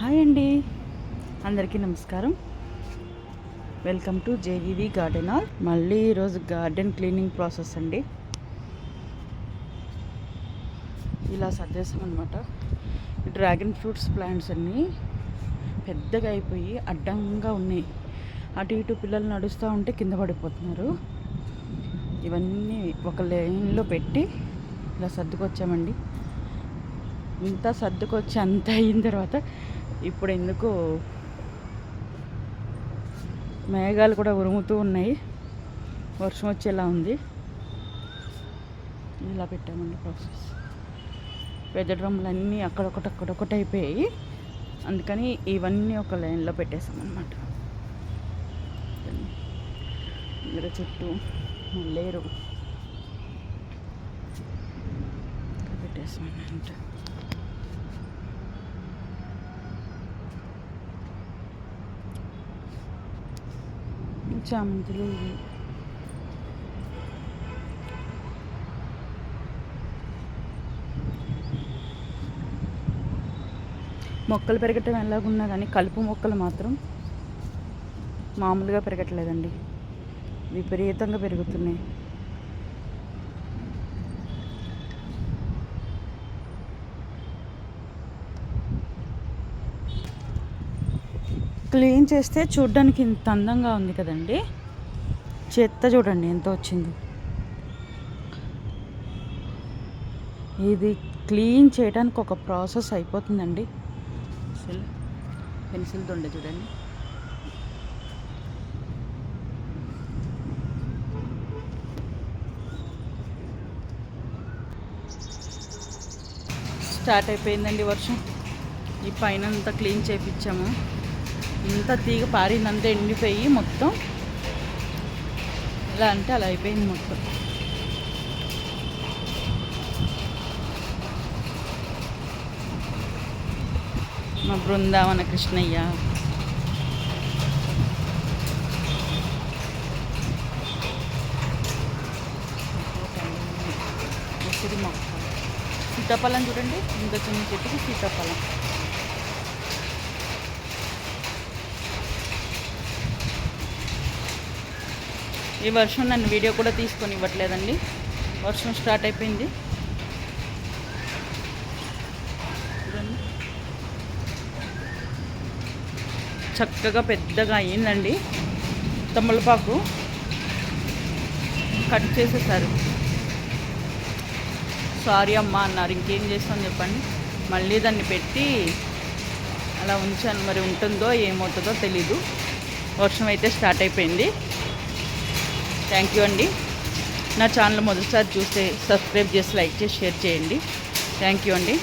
Hi అండి. అందరికీ నమస్కారం. Welcome to JVV garden all. మళ్ళీ ఈరోజు గార్డెన్ క్లీనింగ్ ప్రాసెస్ అండి. ఇలా సర్దేశాం అనమాట డ్రాగన్ ఫ్రూట్స్ ప్లాంట్స్ అన్నీ పెద్దగా అయిపోయి అడ్డంగా ఉన్నాయి. అటు ఇటు పిల్లలు నడుస్తూ ఉంటే కింద పడిపోతున్నారు. ఇవన్నీ ఒక లైన్లో పెట్టి ఇలా సర్దుకొచ్చామండి. ఇంత సర్దుకొచ్చి అంత అయిన తర్వాత ఇప్పుడు ఎందుకు మేఘాలు కూడా ఉరుముతూ ఉన్నాయి. వర్షం వచ్చేలా ఉంది. ఇలా పెట్టామండి ప్రాసెస్ పెద్ద డ్రమ్లు అన్నీ అక్కడొకటి అక్కడొకటి అయిపోయాయి. అందుకని ఇవన్నీ ఒక లైన్లో పెట్టేసామన్నమాట అనమాట ఇక్కడ చుట్టూ లేరు పెట్టేసామన్నమాట చామంతులు ఇవి మొక్కలు పెరగటం ఎలాగున్నా కానీ కలుపు మొక్కలు మాత్రం మామూలుగా పెరగట్లేదండి. విపరీతంగా పెరుగుతున్నాయి. క్లీన్ చేస్తే చూడ్డానికి ఇంత అందంగా ఉంది కదండి. చెత్త చూడండి ఎంత వచ్చింది. ఇది క్లీన్ చేయడానికి ఒక ప్రాసెస్ అయిపోతుందండి. అసలు పెన్సిల్ దొండ చూడండి. స్టార్ట్ అయిపోయిందండి వర్షం. ఈ పైన అంతా క్లీన్ చేయించాము ఇంత తీగ పారిందంతా ఎండిపోయి మొత్తం. ఎలా అంటే అలా అయిపోయింది మొత్తం. మా బృందావన కృష్ణయ్య. సీతాఫలం చూడండి. ఇంత చిన్న చెట్టుకి సీతాఫలం. ఈ వర్షం నన్ను వీడియో కూడా తీసుకొని ఇవ్వట్లేదండి. వర్షం స్టార్ట్ అయిపోయింది. చక్కగా పెద్దగా అయ్యిందండి తమలపాకు కట్ చేసేసారు. సారీ అమ్మా అన్నారు. ఇంకేం చేస్తాం చెప్పండి. మళ్ళీ దాన్ని పెట్టి అలా ఉంచాను. మరి ఉంటుందో ఏమవుతుందో తెలీదు. వర్షం అయితే స్టార్ట్ అయిపోయింది. థ్యాంక్ యూ అండి. నా ఛానల్ మొదటిసారి చూస్తే సబ్స్క్రైబ్ చేసి లైక్ చేసి షేర్ చేయండి. థ్యాంక్ యూ అండి.